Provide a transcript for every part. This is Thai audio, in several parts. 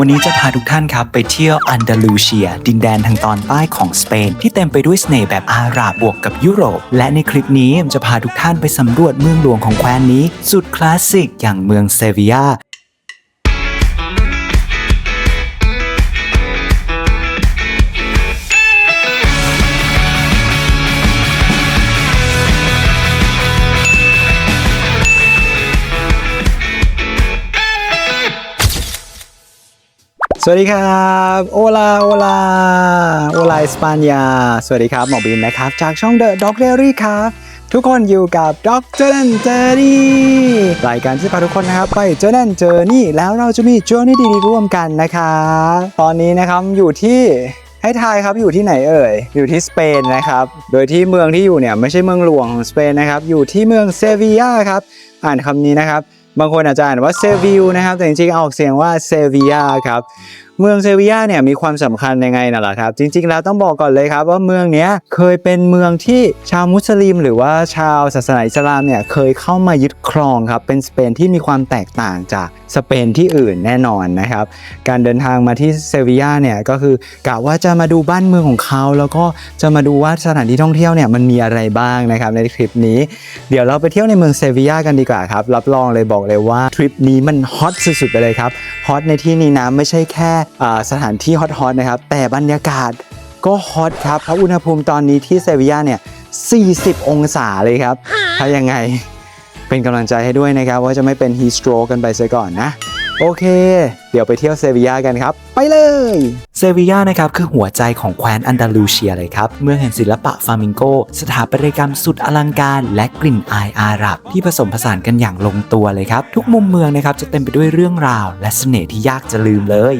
วันนี้จะพาทุกท่านครับไปเที่ยวอันดาลูเซีย ดินแดนทางตอนใต้ของสเปน ที่เต็มไปด้วยเสน่ห์แบบอาหรับบวกกับยุโรป และในคลิปนี้จะพาทุกท่านไปสำรวจเมืองหลวงของแคว้นนี้ สุดคลาสสิกอย่างเมืองเซวียา วัสดีครับโอลาโอลาโอลาสปานยาสวัสดีครับหมอบีมนะครับ จากช่อง The Doc Diary ครับ ทุกคนอยู่กับด็อกเจอร์นเจอรี่รายการที่พาทุกคนนะครับ ไปเจอร์นเจอนี่แล้วเราจะมีจอร์นี่ดีๆร่วมกันนะครับตอนนี้นะครับอยู่ที่ให้ทายครับอยู่ที่ไหนเอ่ย อยู่ที่สเปนนะครับ โดยที่เมืองที่อยู่เนี่ยไม่ใช่เมืองหลวงของสเปนนะครับ อยู่ที่เมืองเซบียาครับ อ่านคำนี้นะครับ บางคนอาจจะอ่านว่าเซวิลนะครับ แต่จริงๆออกเสียงว่าเซบียาครับ เมืองเซบียาเนี่ยมีความสำคัญยังไงน่ะล่ะครับ จริง ๆ แล้วต้องบอกก่อนเลยครับว่าเมืองเนี้ยเคยเป็นเมืองที่ชาวมุสลิม หรือว่าชาวศาสนาอิสลามเนี่ยเคยเข้ามายึดครองครับเป็นสเปนที่มีความแตกต่างจากสเปนที่อื่นแน่นอนนะครับ การเดินทางมาที่เซบียาเนี่ยก็คือกะว่าจะมาดูบ้านเมืองของเขา แล้วก็จะมาดูว่าสถานที่ท่องเที่ยวเนี่ยมันมีอะไรบ้างนะครับในคลิปนี้ เดี๋ยวเราไปเที่ยวในเมืองเซบียากันดีกว่าครับรับรองเลยบอกเลยว่าทริปนี้มันฮอตสุดๆไปเลยครับฮอตในที่นี้นะไม่ใช่แค่สถานที่ฮอตๆนะครับ แต่บรรยากาศก็ฮอตครับ เพราะอุณหภูมิตอนนี้ที่เซบียาเนี่ย 40 องศาเลยครับถ้ายังไง เป็นกำลังใจให้ด้วยนะครับ ว่าจะไม่เป็นฮีสโตรกันไปซะก่อนนะ โอเค เดี๋ยวไปเที่ยวเซบียากันครับ ไปเลยเซบียานะครับคือหัวใจของแคว้นอันดาลูเซียเลยครับ เมืองแห่งศิลปะฟามิงโก สถาปัตยกรรมสุดอลังการ และกลิ่นอายอาหรับ ที่ผสมผสานกันอย่างลงตัวเลยครับ ทุกมุมเมืองนะครับจะเต็มไปด้วยเรื่องราว และเสน่ห์ที่ยากจะลืมเลย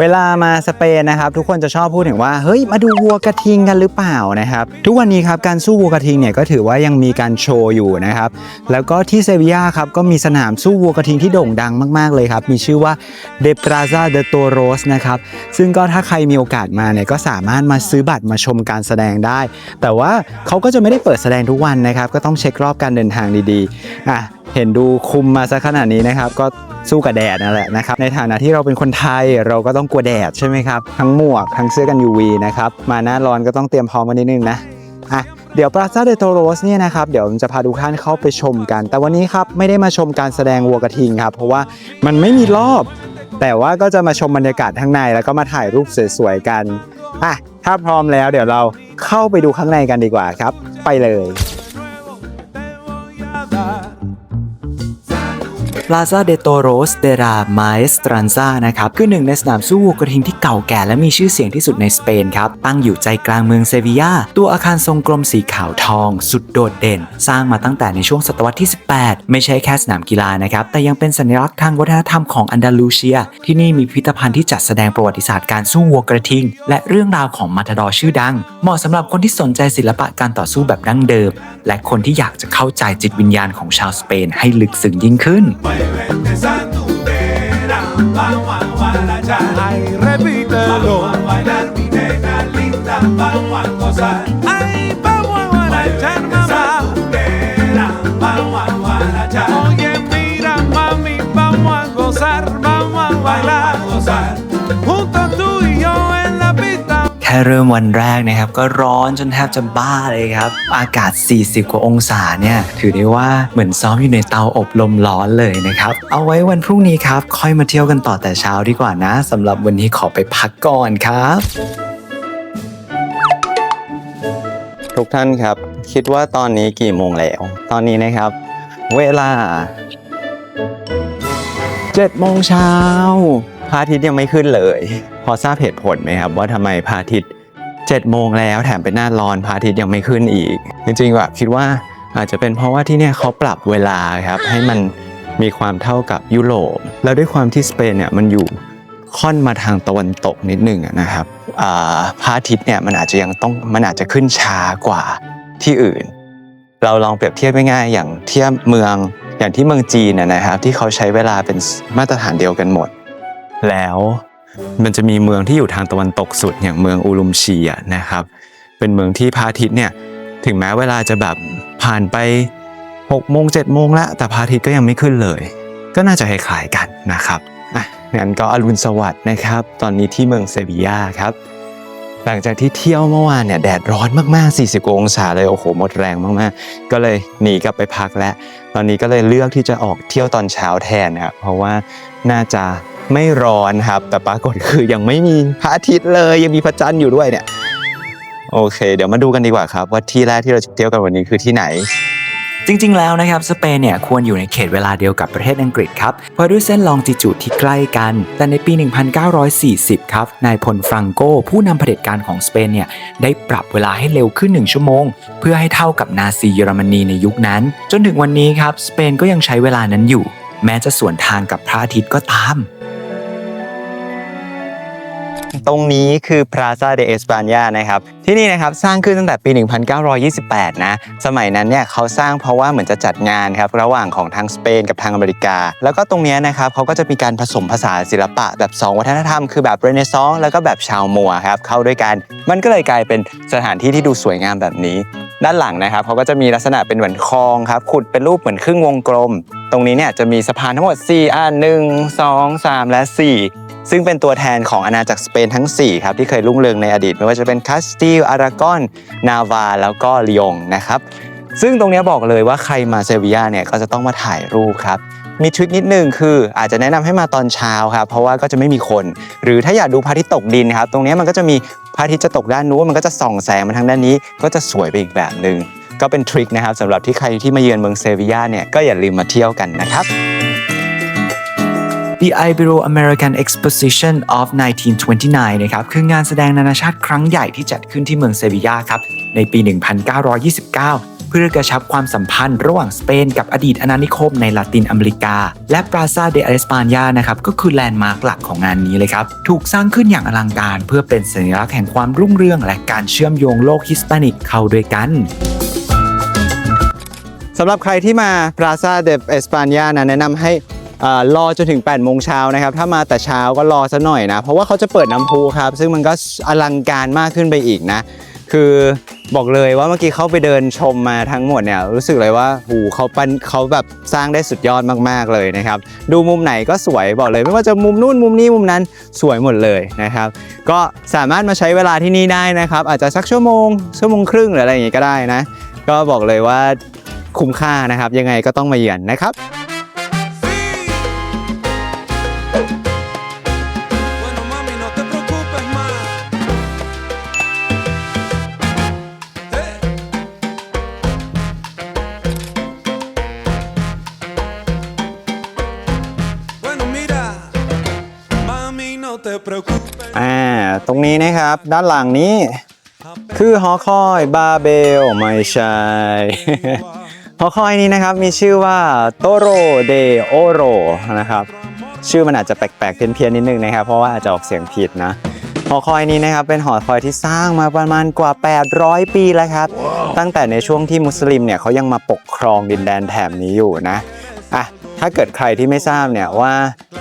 เวลามาสเปนนะครับทุกคนจะชอบพูดถึงว่าเฮ้ยมาดูวัวกระทิงกันหรือเปล่านะครับทุกวันนี้ครับการสู้วัวกระทิงเนี่ยก็ถือว่ายังมีการโชว์อยู่นะครับแล้วก็ที่เซบียาครับก็มีสนามสู้วัวกระทิงที่โด่งดังมาก ๆเลยครับมีชื่อว่า De Plaza de Toros นะครับซึ่งก็ถ้าใครมีโอกาสมาเนี่ยก็สามารถมาซื้อบัตรมาชมการแสดงได้ แต่ว่าเขาก็จะไม่ได้เปิดแสดงทุกวันนะครับก็ต้องเช็ครอบการเดินทางดีๆอะ เห็นดูคุมมาซะขนาดนี้นะครับ ก็สู้กับแดดนั่นแหละนะครับ ในฐานะที่เราเป็นคนไทยเราก็ต้องกลัวแดดใช่ไหมครับ ทั้งหมวกทั้งเสื้อกัน UV นะครับ มาหน้าร้อนก็ต้องเตรียมพร้อมกันนิดนึงนะอะเดี๋ยวปราซาเดโตโรสเนี่ยนะครับเดี๋ยวจะพาทุกท่านเข้าไปชมกัน แต่วันนี้ครับไม่ได้มาชมการแสดงวัวกระทิงครับ เพราะว่ามันไม่มีรอบ แต่ว่าก็จะมาชมบรรยากาศข้างในแล้วก็มาถ่ายรูปสวยๆกันอะถ้าพร้อมแล้วเดี๋ยวเราเข้าไปดูข้างในกันดีกว่าครับ ไปเลย Plaza de Toros de la Maestranza นะครับคือหนึ่งในสนามสู้วัวกระทิงที่เก่าแก่และมีชื่อเสียงที่สุดในสเปนครับ ตั้งอยู่ใจกลางเมืองเซบียา ตัวอาคารทรงกลมสีขาวทอง สุดโดดเด่น สร้างมาตั้งแต่ในช่วงศตวรรษที่ 18 ไม่ใช่แค่สนามกีฬานะครับ แต่ยังเป็นสัญลักษณ์ทางวัฒนธรรมของอันดาลูเซีย ที่นี่มีพิพิธภัณฑ์ที่จัดแสดงประวัติศาสตร์การสู้วัวกระทิง และเรื่องราวของมาทดอชื่อดัง เหมาะสำหรับคนที่สนใจศิลปะการต่อสู้แบบดั้งเดิม และคนที่อยากจะเข้าใจจิตวิญญาณของชาวสเปนให้ลึกซึ้งยิ่งขึ้น Vamos a guarachar. Ay, repítelo. Vamos a bailar, mi nena linda. Vamos a gozar. Ay, vamos a guarachar, ค่เริ่มวันแรกนะครับ ก็ร้อนจนแทบจะบ้าเลยครับ อากาศ 40 กว่าองศาเนี่ย ถือได้ว่าเหมือนซ้อมอยู่ในเตาอบลมร้อนเลยนะครับ เอาไว้วันพรุ่งนี้ครับ ค่อยมาเที่ยวกันต่อแต่เช้าดีกว่านะสำหรับวันนี้ขอไปพักก่อนครับทุกท่านครับ คิดว่าตอนนี้กี่โมงแล้ว ตอนนี้นะครับ เวลา7โมงเช้าพระอาทิตย์ยังไม่ขึ้นเลย พอทราบเหตุผลไหมครับว่าทำไมพระอาทิตย์7โมงแล้วแถมเป็นหน้าร้อนพระอาทิตย์ยังไม่ขึ้นอีก จริงๆแบบคิดว่าอาจจะเป็นเพราะว่าที่เนี่ยเขาปรับเวลาครับให้มันมีความเท่ากับยุโรปแล้วด้วยความที่สเปนเนี่ยมันอยู่ค่อนมาทางตะวันตกนิดหนึ่งนะครับพระอาทิตย์เนี่ยมันอาจจะยังต้องมันอาจจะขึ้นช้ากว่าที่อื่น เราลองเปรียบเทียบง่ายๆอย่างเทียบเมืองอย่างที่เมืองจีนนะครับที่เขาใช้เวลาเป็นมาตรฐานเดียวกันหมด แล้ว มันจะมีเมืองที่อยู่ทางตะวันตกสุดอย่างเมืองอูรุมชีอะนะครับ เป็นเมืองที่พระอาทิตย์เนี่ยถึงแม้เวลาจะแบบผ่านไป6โมง7โมงแล้วแต่พระอาทิตย์ก็ยังไม่ขึ้นเลย ก็น่าจะคล้ายๆกันนะครับอะงั้นก็อรุณสวัสดิ์นะครับ ตอนนี้ที่เมืองเซบียาครับ หลังจากที่เที่ยวเมื่อวานเนี่ยแดดร้อนมากๆ 40 องศาเลยโอ้โหหมดแรงมากๆ ก็เลยหนีกลับไปพักแล้ว ตอนนี้ก็เลยเลือกที่จะออกเที่ยวตอนเช้าแทนนะครับเพราะว่าน่าจะ ไม่ร้อนครับ แต่ปรากฏคือยังไม่มีพระอาทิตย์เลย ยังมีพระจันทร์อยู่ด้วยเนี่ย โอเค เดี๋ยวมาดูกันดีกว่าครับว่าที่แรกที่เราจะเที่ยวกันวันนี้คือที่ไหนจริงๆ แล้วนะครับ สเปนเนี่ยควรอยู่ในเขตเวลาเดียวกับประเทศอังกฤษครับ เพราะด้วยเส้นลองจิจูดที่ใกล้กัน แต่ในปี 1940 ครับ นายพลฟรังโก ผู้นำเผด็จการของสเปนเนี่ยได้ปรับเวลาให้เร็วขึ้น 1 ชั่วโมง เพื่อให้เท่ากับนาซีเยอรมนีในยุคนั้น จนถึงวันนี้ครับ สเปนก็ยังใช้เวลานั้นอยู่ แม้จะสวนทางกับพระอาทิตย์ก็ตาม ตรงนี้คือ Plaza de España นะครับ ที่นี่นะครับสร้างขึ้นตั้งแต่ปี 1928 นะ สมัยนั้นเนี่ยเขาสร้างเพราะว่าเหมือนจะจัดงานครับ ระหว่างของทางสเปนกับทางอเมริกา แล้วก็ตรงเนี้ยนะครับเขาก็จะมีการผสมผสานศิลปะแบบ 2 วัฒนธรรม คือแบบเรเนซองส์แล้วก็แบบชาวมัวครับเข้าด้วยกัน มันก็เลยกลายเป็นสถานที่ที่ดูสวยงามแบบนี้ ด้านหลังนะครับเขาก็จะมีลักษณะเป็นเหมือนคลองครับขุดเป็นรูปเหมือนครึ่งวงกลม ตรงนี้เนี่ยจะมีสะพานทั้งหมด4อัน1 2 3 และ 4 ซึ่งเป็นตัวแทนของอาณาจักรสเปนทั้ง 4 ครับ ที่เคยรุ่งเรืองในอดีต ไม่ว่าจะเป็นคาสติลอารากอน นาวา แล้วก็ลียงนะครับ ซึ่งตรงนี้บอกเลยว่าใครมาเซบียาเนี่ยก็จะต้องมาถ่ายรูปครับมีทริคนิดนึงคืออาจจะแนะนำให้มาตอนเช้าครับเพราะว่าก็จะไม่มีคน หรือถ้าอยากดูพระอาทิตย์ตกดินครับ ตรงนี้มันก็จะมีพระอาทิตย์จะตกด้านนู้นมันก็จะส่องแสงมาทางด้านนี้ ก็จะสวยไปอีกแบบหนึ่งก็เป็นทริคนะครับสำหรับที่ใครที่มาเยือนเมืองเซบียาเนี่ยก็อย่าลืมมาเที่ยวกันนะครับ The Ibero-American Exposition of 1929 นะครับ คืองานแสดงนานาชาติครั้งใหญ่ที่จัดขึ้นที่เมืองเซบียาครับ ในปี 1929 เพื่อกระชับความสัมพันธ์ระหว่างสเปนกับอดีตอาณานิคมในลาตินอเมริกา และปราซาเดอ s สปานยานะครับ ก็คือแลนด์มาร์คหลักของงานนี้เลยครับ ถูกสร้างขึ้นอย่างอลังการ เพื่อเป็นสัญลักษณ์แห่งความรุ่งเรือง และการเชื่อมโยงโลกฮิสปานิกเข้าด้วยกันสำหรับใครที่มา Plaza de España นะแนะนำให้ รอจนถึง8โมงเช้านะครับ ถ้ามาแต่เช้าก็รอซะหน่อยนะ เพราะว่าเขาจะเปิดน้ำพุครับ ซึ่งมันก็อลังการมากขึ้นไปอีกนะ คือบอกเลยว่าเมื่อกี้เขาไปเดินชมมาทั้งหมดเนี่ยรู้สึกเลยว่าหูเขาปันเขาแบบสร้างได้สุดยอดมาก ๆเลยนะครับ ดูมุมไหนก็สวยบอกเลย ไม่ว่าจะมุมนู่นมุมนี้มุมนั้นสวยหมดเลยนะครับ ก็สามารถมาใช้เวลาที่นี่ได้นะครับ อาจจะสักชั่วโมงชั่วโมงครึ่งหรืออะไรอย่างงี้ก็ได้นะ ก็บอกเลยว่าคุ้มค่านะครับ ยังไงก็ต้องมาเยือนนะครับ อ่าตรงนี้นะครับ ด้านหลังนี้ คือหอคอยบาเบลไม่ใช่ หอคอยนี้นะครับมีชื่อว่าโตโรเดโอโรนะครับชื่อมันอาจจะแปลกๆเพี้ยนๆนิดนึงนะครับ เพราะว่าอาจจะออกเสียงผิดนะหอคอยนี้นะครับเป็นหอคอยที่สร้างมาประมาณกว่า 800 ปีแล้วครับ ตั้งแต่ในช่วงที่มุสลิมเนี่ยเขายังมาปกครองดินแดนแถบนี้อยู่นะอะถ้าเกิดใครที่ไม่ทราบเนี่ยว่า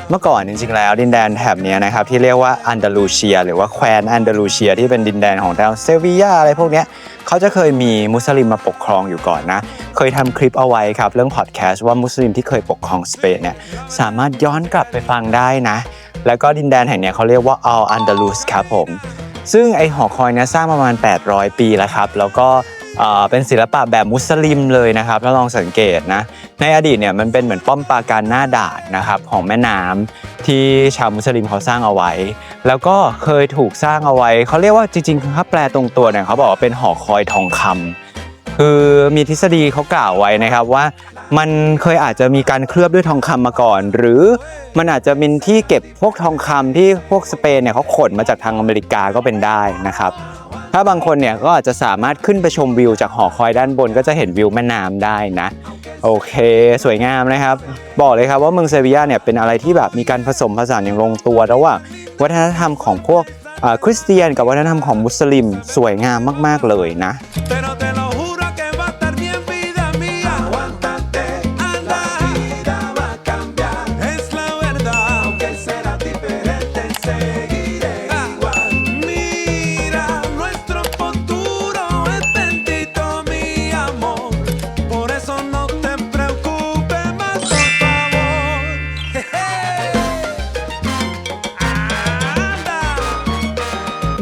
เมื่อก่อนจริงๆแล้วดินแดนแถบนี้นะครับที่เรียกว่าอันดาลูเชีย หรือว่าแคว้นอันดาลูเชียที่เป็นดินแดนของแถวเซวียาอะไรพวกนี้เขาจะเคยมีมุสลิมมาปกครองอยู่ก่อนนะ เคยทำคลิปเอาไว้ครับ เรื่องพอดแคสต์ว่ามุสลิมที่เคยปกครองสเปนเนี่ยสามารถย้อนกลับไปฟังได้นะ แล้วก็ดินแดนแห่งนี้เขาเรียกว่าอัลอันดาลูสครับผมซึ่งไอหอคอยเนี้ยสร้างประมาณ 800 ปีแล้วครับ แล้วก็ เป็นศิลปะแบบมุสลิมเลยนะครับถ้าลองสังเกตนะในอดีตเนี่ยมันเป็นเหมือนป้อมปราการหน้าด่านนะครับของแม่น้ำที่ชาวมุสลิมเขาสร้างเอาไว้ แล้วก็เคยถูกสร้างเอาไว้เขาเรียกว่าจริงๆถ้าแปลตรงตัวเนี่ยเขาบอกว่าเป็นหอคอยทองคำ คือมีทฤษฎีเขากล่าวไว้นะครับว่า มันเคยอาจจะมีการเคลือบด้วยทองคำมาก่อน หรือมันอาจจะเป็นที่เก็บพวกทองคำที่พวกสเปนเนี่ยเขาขนมาจากทางอเมริกาก็เป็นได้นะครับ ถ้าบางคนเนี่ยก็อาจจะสามารถขึ้นไปชมวิวจากหอคอยด้านบนก็จะเห็นวิวแม่น้ำได้นะ โอเค สวยงามนะครับ บอกเลยครับว่าเมืองเซบียาเนี่ยเป็นอะไรที่แบบมีการผสมผสานอย่างลงตัวระหว่างวัฒนธรรมของพวกคริสเตียนกับวัฒนธรรมของมุสลิมสวยงามมาก ๆ เลยนะ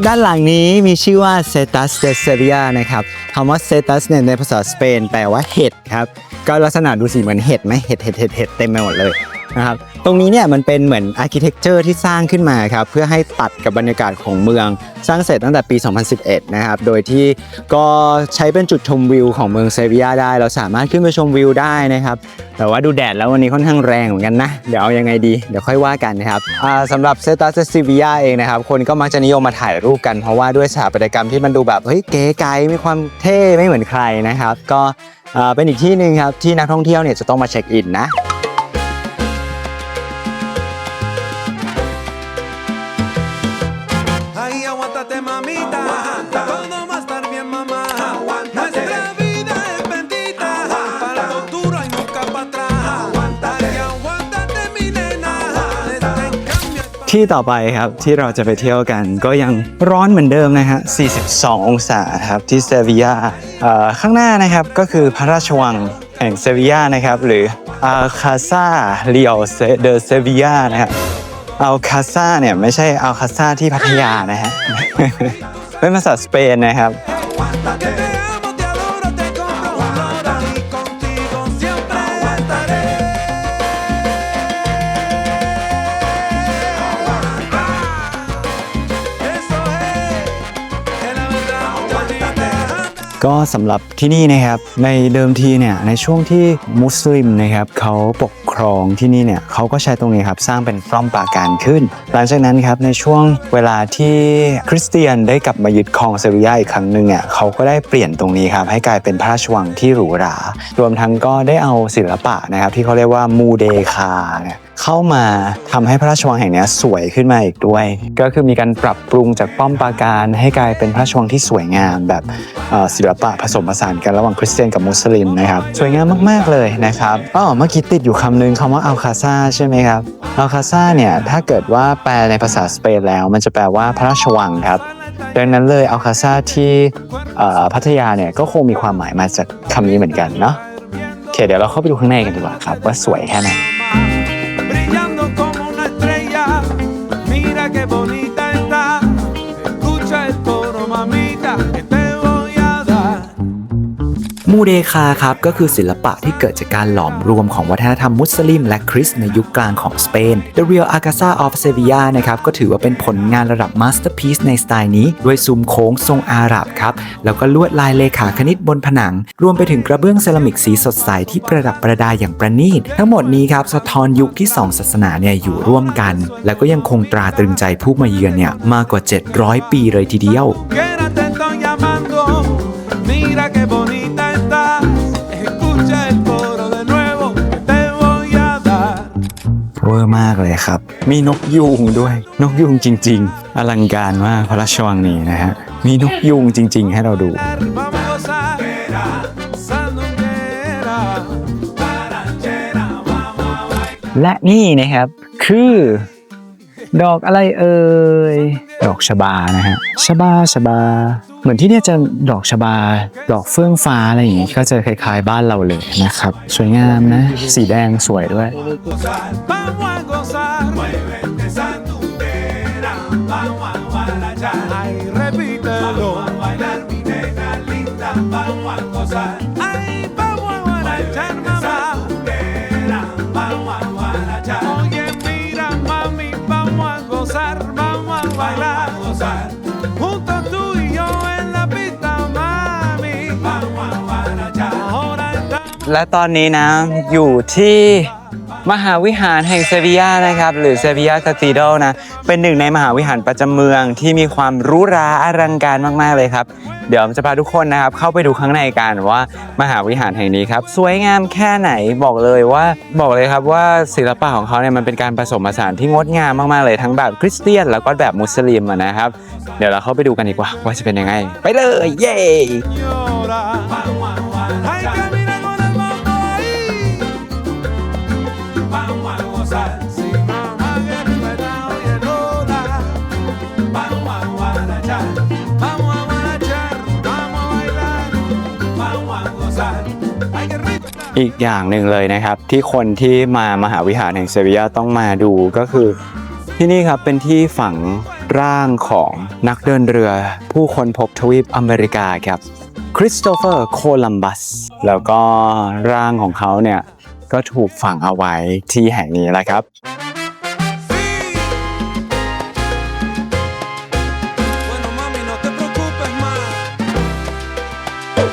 ด้านหลังนี้มีชื่อว่าเซตัสเดเซียนะครับคำว่าเซตัสเนี่ยในภาษาสเปนแปลว่าเห็ดครับ ก็ลักษณะดูสิเหมือนเห็ดไหมเห็ดเห็ดเห็ดเห็ดเต็มไปหมดเลยนะครับ ตรงนี้เนี่ยมันเป็นเหมือนอาร์เคเต็กเจอร์ที่สร้างขึ้นมาครับเพื่อให้ตัดกับบรรยากาศของเมือง สร้างเสร็จตั้งแต่ปี 2011 นะครับ โดยที่ก็ใช้เป็นจุดชมวิวของเมืองเซบียาได้ เราสามารถขึ้นไปชมวิวได้นะครับ แต่ว่าดูแดดแล้ววันนี้ค่อนข้างแรงเหมือนกันนะ เดี๋ยวเอายังไงดี เดี๋ยวค่อยว่ากันนะครับสำหรับเซตัสเซบียาเองนะครับ คนก็มักจะนิยมมาถ่ายรูปกันเพราะว่าด้วยสถาปัตยกรรมที่มันดูแบบเฮ้ยเก๋ไก๋มีความเท่ไม่เหมือนใครนะครับ ก็เป็นอีกที่หนึ่งครับที่นักท่องเที่ยวเนี่ยจะต้องมาเช็คอินนะ ที่ต่อไปครับที่เราจะไปเที่ยวกันก็ยังร้อนเหมือนเดิมนะฮะ 42 องศาครับที่เซบียาข้างหน้านะครับก็คือพระราชวังแห่งเซบียานะครับหรืออาคาซาเรียวเดอเซบียานะครับอัลคาซาเนี่ยไม่ใช่อัลคาซาที่พัทยานะฮะเป็นภาษาสเปนนะครับ ก็สำหรับที่นี่นะครับในเดิมทีเนี่ยในช่วงที่มุสลิมนะครับเขาปกครองที่นี่เนี่ยเขาก็ใช้ตรงนี้ครับสร้างเป็นป้อมปราการขึ้น หลังจากนั้นครับในช่วงเวลาที่คริสเตียนได้กลับมายึดครองเซบียาอีกครั้งหนึ่งเนี่ยเขาก็ได้เปลี่ยนตรงนี้ครับให้กลายเป็นพระราชวังที่หรูหรารวมทั้งก็ได้เอาศิลปะนะครับที่เขาเรียกว่ามูเดคาเนี่ย เข้ามาทำให้พระราชวังแห่งนี้สวยขึ้นมาอีกด้วย ก็คือมีการปรับปรุงจากป้อมปราการให้กลายเป็นพระราชวังที่สวยงามแบบศิลปะผสมผสานกันระหว่างคริสเตียนกับมุสลิมนะครับสวยงามมากๆเลยนะครับอ๋อเมื่อกี้ติดอยู่คำนึงคำว่าอัลคาซาใช่ไหมครับอัลคาซาเนี่ยถ้าเกิดว่าแปลในภาษาสเปนแล้ว มันจะแปลว่าพระราชวังครับดังนั้นเลยอัลคาซาที่พัทยาเนี่ยก็คงมีความหมายมาจากคำนี้เหมือนกันเนาะโอเคเดี๋ยวเราเข้าไปดูข้างในกันดีกว่าครับว่าสวยแค่ไหน มูเดคาครับก็คือศิลปะที่เกิดจากการหลอมรวมของวัฒนธรรมมุสลิมและคริสต์ในยุคกลางของสเปน The Real Alcázar of Sevilla นะครับก็ถือว่าเป็นผลงานระดับมาสเตอร์พีซในสไตล์นี้ ด้วยซุ้มโค้งทรงอาหรับครับ แล้วก็ลวดลายเลขาคณิตบนผนัง รวมไปถึงกระเบื้องเซรามิกสีสดใสที่ประดับประดาอย่างประณีต ทั้งหมดนี้ครับสะท้อนยุคที่สองศาสนาเนี่ยอยู่ร่วมกัน แล้วก็ยังคงตราตรึงใจผู้มาเยือนเนี่ยมากกว่า 700 ปีเลยทีเดียว มากเลยครับ มีนกยูงด้วย นกยูงจริง ๆ อลังการมากพระราชวังนี้นะฮะ มีนกยูงจริง ๆ ให้เราดู และนี่นะครับ คือ ดอกอะไรเอ่ย ดอกชบานะฮะชบาชบา เหมือนที่เนี่ยจะดอกชบา ดอกเฟื่องฟ้าอะไรอย่างงี้ก็จะคล้ายๆบ้านเราเลยนะครับ สวยงามนะ สีแดงสวยด้วย และตอนนี้นะอยู่ที่มหาวิหารแห่งเซบียานะครับ หรือเซบียาคาทีดนะ เป็นหนึ่งในมหาวิหารประจำเมืองที่มีความรู้ราอลังการมากๆเลยครับ เดี๋ยวจะพาทุกคนนะครับ เข้าไปดูข้างในกันว่ามหาวิหารแห่งนี้ครับ สวยงามแค่ไหนบอกเลยว่าบอกเลยครับว่าศิลปะของเขาเนี่ยมันเป็นการผสมผสานที่งดงามมากๆเลยทั้งแบบคริสเตียน แล้วก็แบบมุสลิมนะครับ เดี๋ยวเราเข้าไปดูกันดีกว่าว่าจะเป็นยังไง ไปเลยเย้ อีกอย่างหนึ่งเลยนะครับ ที่คนที่มามหาวิหารแห่งเซบียาต้องมาดูก็คือ ที่นี่ครับเป็นที่ฝังร่างของนักเดินเรือ ผู้ค้นพบทวีปอเมริกาครับคริสโตเฟอร์โคลัมบัสแล้วก็ร่างของเขาเนี่ย ก็ถูกฝังเอาไว้ที่แห่งนี้แหละครับ Bueno, mami, no te preocupes más. Eh.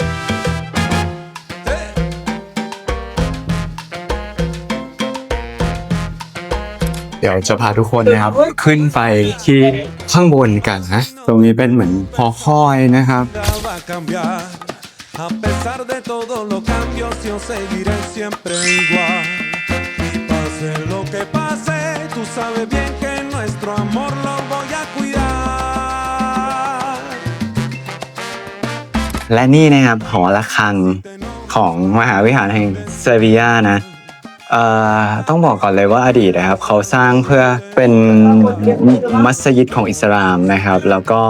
เดี๋ยวจะพาทุกคนนะครับ ขึ้นไปที่ข้างบนกันนะ ตรงนี้เป็นเหมือนหอคอยนะครับ Nada va a pesar de todos los cambios, yo seguiré siempre igual. Y pase lo que pase, tú sabes bien que nuestro amor lo voy a cuidar. และนี่นะครับหอระฆังของมหาวิหารแห่งเซบียานะเอ่อต้องบอกก่อนเลยว่าอดีตนะครับ เขาสร้างเพื่อเป็นมัสยิดของอิสลามนะครับ แล้วก็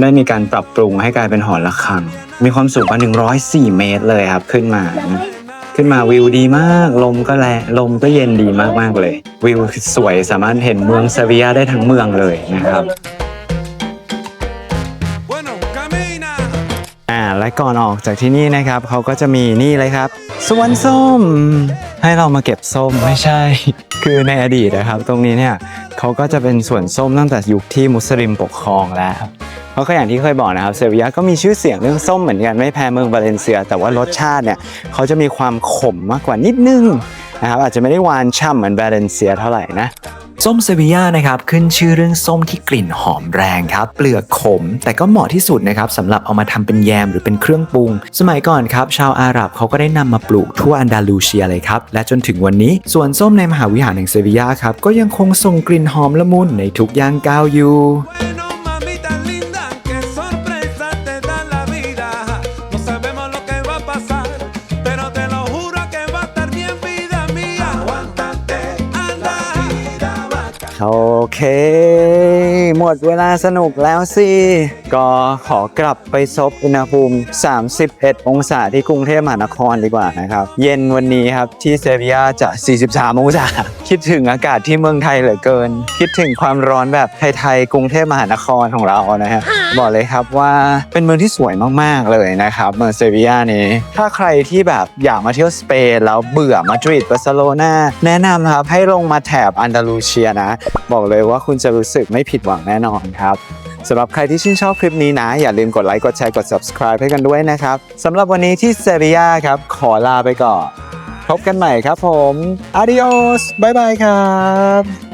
ได้มีการปรับปรุงให้กลายเป็นหอระฆัง มีความสูงกว่า104 เมตรเลยครับขึ้นมานะขึ้นมาวิวดีมาก ลมก็แรงลมก็เย็นดีมากๆเลย วิวสวยสามารถเห็นเมืองเซบียาได้ทั้งเมืองเลยนะครับ Bueno, camina. อ่าและก่อนออกจากที่นี่นะครับเขาก็จะมีนี่เลยครับสวนส้ม ให้เรามาเก็บส้มไม่ใช่ คือในอดีตนะครับ ตรงนี้เนี่ยเขาก็จะเป็นสวนส้มตั้งแต่ยุคที่มุสลิมปกครองแล้วเพ ราะก็อย่างที่เคยบอกนะครับเซบียาก็มีชื่อเสียงเรื่องส้มเหมือนกันไม่แพ้เมืองบาเลนเซีย แต่ว่ารสชาติเนี่ยเขาจะมีความขมมากกว่านิดนึงนะครับอาจจะไม่ได้หวานฉ่ำเหมือนบาเลนเซียเท่าไหร่นะส้มเซบียานะครับขึ้นชื่อเรื่องส้มที่กลิ่นหอมแรงครับเปลือกขม แต่ก็เหมาะที่สุดนะครับสำหรับเอามาทำเป็นแยมหรือเป็นเครื่องปรุง สมัยก่อนครับชาวอาหรับเขาก็ได้นำมาปลูกทั่วอันดาลูเซียเลยครับ และจนถึงวันนี้สวนส้มในมหาวิหารแห่งเซบียาครับก็ยังคงส่งกลิ่นหอมละมุนในทุกย่างก้าวอยู่ เค หมดเวลาสนุกแล้วสิ ก็ขอกลับไปซบอุณหภูมิ 31 องศาที่กรุงเทพมหานครดีกว่านะครับ เย็นวันนี้ครับที่เซบียาจะ 43 องศา คิดถึงอากาศที่เมืองไทยเหลือเกิน คิดถึงความร้อนแบบไทยๆกรุงเทพมหานครของเรานะฮะ บอกเลยครับว่าเป็นเมืองที่สวยมากๆเลยนะครับเมืองเซบียานี้ ถ้าใครที่แบบอยากมาเที่ยวสเปนแล้วเบื่อมาดริดบาร์เซโลนาแนะนำนะครับให้ลงมาแถบอันดาลูเซียนะ บอกเลยว่าคุณจะรู้สึกไม่ผิดหวังแน่นอนครับสำหรับใครที่ชื่นชอบคลิปนี้นะ อย่าลืมกดไลค์กดแชร์กด subscribe ให้กันด้วยนะครับสำหรับวันนี้ที่เซบียาครับขอลาไปก่อนพบกันใหม่ครับผม adios บายบายครับ